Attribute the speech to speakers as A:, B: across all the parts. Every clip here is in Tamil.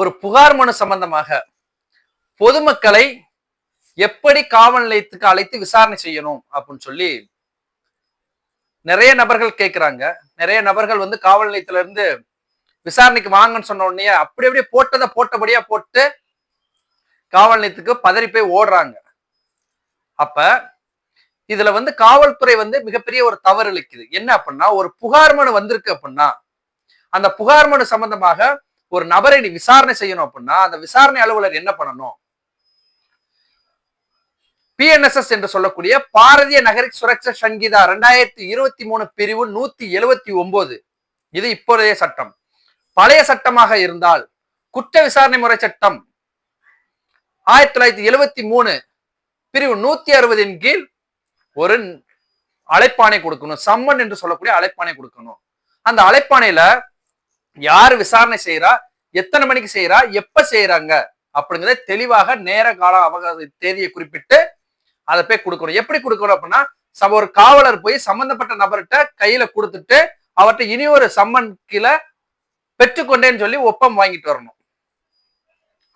A: ஒரு புகார் மனு சம்பந்தமாக பொதுமக்களை எப்படி காவல் நிலையத்துக்கு அழைத்து விசாரணை செய்யணும் அப்படின்னு சொல்லி நிறைய நபர்கள் கேட்கிறாங்க நிறைய நபர்கள் வந்து காவல் நிலையத்துல இருந்து விசாரணைக்கு வாங்கன்னு சொன்ன உடனே அப்படி அப்படியே போட்டதை போட்டபடியா போட்டு காவல் நிலையத்துக்கு பதறி போய் ஓடுறாங்க. அப்ப இதுல வந்து காவல்துறை வந்து மிகப்பெரிய ஒரு தவறு அளிக்குது என்ன அப்படின்னா ஒரு புகார் மனு வந்திருக்கு அப்படின்னா அந்த புகார் மனு சம்பந்தமாக ஒரு நபரை நீ விசாரணை செய்யணும் அப்படின்னா அந்த விசாரணை அலுவலர் என்ன பண்ணணும்? பிஎன்எஸ்எஸ் என்று சொல்லக்கூடிய பாரதிய நகரிக் சுரக்ஷா சங்கீதா ரெண்டாயிரத்தி இருபத்தி மூணு பிரிவு நூத்தி எழுவத்தி ஒன்பது இது இப்போதைய சட்டம். பழைய சட்டமாக இருந்தால் குற்ற விசாரணை முறை சட்டம். ஆயிரத்தி தொள்ளாயிரத்தி எழுவத்தி மூணு பிரிவு நூத்தி அறுபதின் கீழ் ஒரு அழைப்பாணை கொடுக்கணும். சம்மன் என்று சொல்லக்கூடிய அழைப்பாணை கொடுக்கணும். அந்த அழைப்பாணையில யார் விசாரணை செய்யறா எத்தனை மணிக்கு செய்யறா எப்ப செய்யறாங்க அப்படிங்கிறத தெளிவாக நேர கால அவகாச தேதியை குறிப்பிட்டு அதை போய் கொடுக்கணும். எப்படி கொடுக்கணும் அப்படின்னா சம ஒரு காவலர் போய் சம்பந்தப்பட்ட நபர்கிட்ட கையில கொடுத்துட்டு அவர்கிட்ட இனி ஒரு சம்மன் கீழே பெற்றுக்கொண்டேன்னு சொல்லி ஒப்பம் வாங்கிட்டு வரணும்.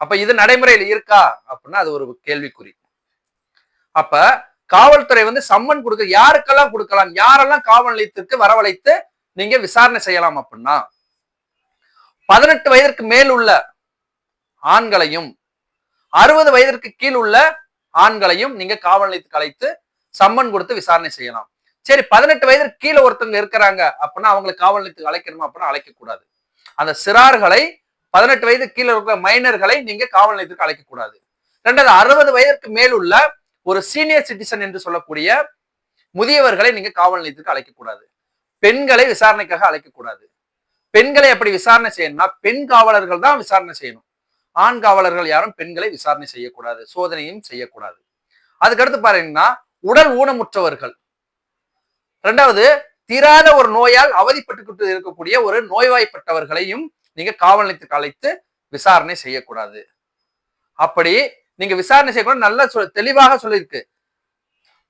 A: அப்ப இது நடைமுறையில் இருக்கா? அப்படின்னா அது ஒரு கேள்விக்குறி. அப்ப காவல்துறை வந்து சம்மன் கொடுக்க யாருக்கெல்லாம் கொடுக்கலாம்? யாரெல்லாம் காவல் நிலையத்திற்கு வரவழைத்து நீங்க விசாரணை செய்யலாம் அப்படின்னா பதினெட்டு வயதிற்கு மேல் உள்ள ஆண்களையும் அறுபது வயதிற்கு கீழ் உள்ள ஆண்களையும் நீங்க காவல் நிலையத்துக்கு அழைத்து சம்மன் கொடுத்து விசாரணை செய்யலாம். சரி பதினெட்டு வயதிற்கு கீழே ஒருத்தவங்க இருக்கிறாங்க அப்படின்னா அவங்களை காவல் நிலையத்துக்கு அழைக்கணுமா அப்படின்னா அழைக்க கூடாது அந்த சிறார்களை பதினெட்டு வயது கீழே இருக்கிற மைனர்களை நீங்க காவல் நிலையத்துக்கு அழைக்க கூடாது ரெண்டாவது அறுபது வயதிற்கு மேல் உள்ள ஒரு சீனியர் சிட்டிசன் என்று சொல்லக்கூடிய முதியவர்களை நீங்க காவல் நிலையத்துக்கு அழைக்க கூடாது பெண்களை விசாரணைக்காக அழைக்க கூடாது பெண்களை அப்படி விசாரணை செய்யணும்னா பெண் காவலர்கள் தான் விசாரணை செய்யணும். ஆண் காவலர்கள் யாரும் பெண்களை விசாரணை செய்யக்கூடாது சோதனையும் செய்யக்கூடாது. அதுக்கடுத்து பாருங்கன்னா உடல் ஊனமுற்றவர்கள். ரெண்டாவது தீராத ஒரு நோயால் அவதிப்பட்டுக்கிட்டு இருக்கக்கூடிய ஒரு நோய்வாய்ப்பட்டவர்களையும் நீங்க காவல் நிலையத்துக்கு அழைத்து விசாரணை செய்யக்கூடாது. அப்படி நீங்க விசாரணை செய்யக்கூடாது. நல்லா சொல் தெளிவாக சொல்லியிருக்கு.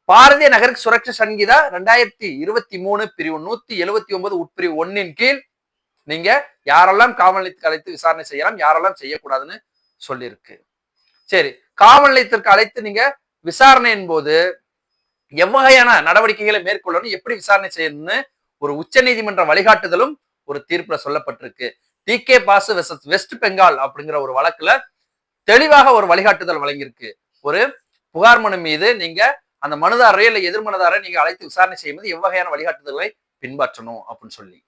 A: பாரதிய நகருக்கு சுரக்ஷ சங்கீதா ரெண்டாயிரத்தி இருபத்தி மூணு பிரிவு நூத்தி எழுவத்தி ஒன்பது உட்பிரிவு ஒன்னின் கீழ் நீங்க யாரெல்லாம் காவல் நிலையத்துக்கு அழைத்து விசாரணை செய்யலாம் யாரெல்லாம் செய்யக்கூடாதுன்னு சொல்லியிருக்கு. சரி காவல் நிலையத்திற்கு அழைத்து நீங்க விசாரணையின் போது எவ்வகையான நடவடிக்கைகளை மேற்கொள்ளணும் எப்படி விசாரணை செய்யணும்னு ஒரு உச்ச நீதிமன்ற வழிகாட்டுதலும் ஒரு தீர்ப்புல சொல்லப்பட்டிருக்கு. D K Basu West Bengal அப்படிங்கிற ஒரு வழக்குல தெளிவாக ஒரு வழிகாட்டுதல் வழங்கியிருக்கு. ஒரு புகார் மனு மீது நீங்க அந்த மனுதாரரை இல்லை எதிர்மனதாரை நீங்க அழைத்து விசாரணை செய்யும்போது எவ்வகையான வழிகாட்டுதல்களை பின்பற்றணும் அப்படின்னு சொல்லி.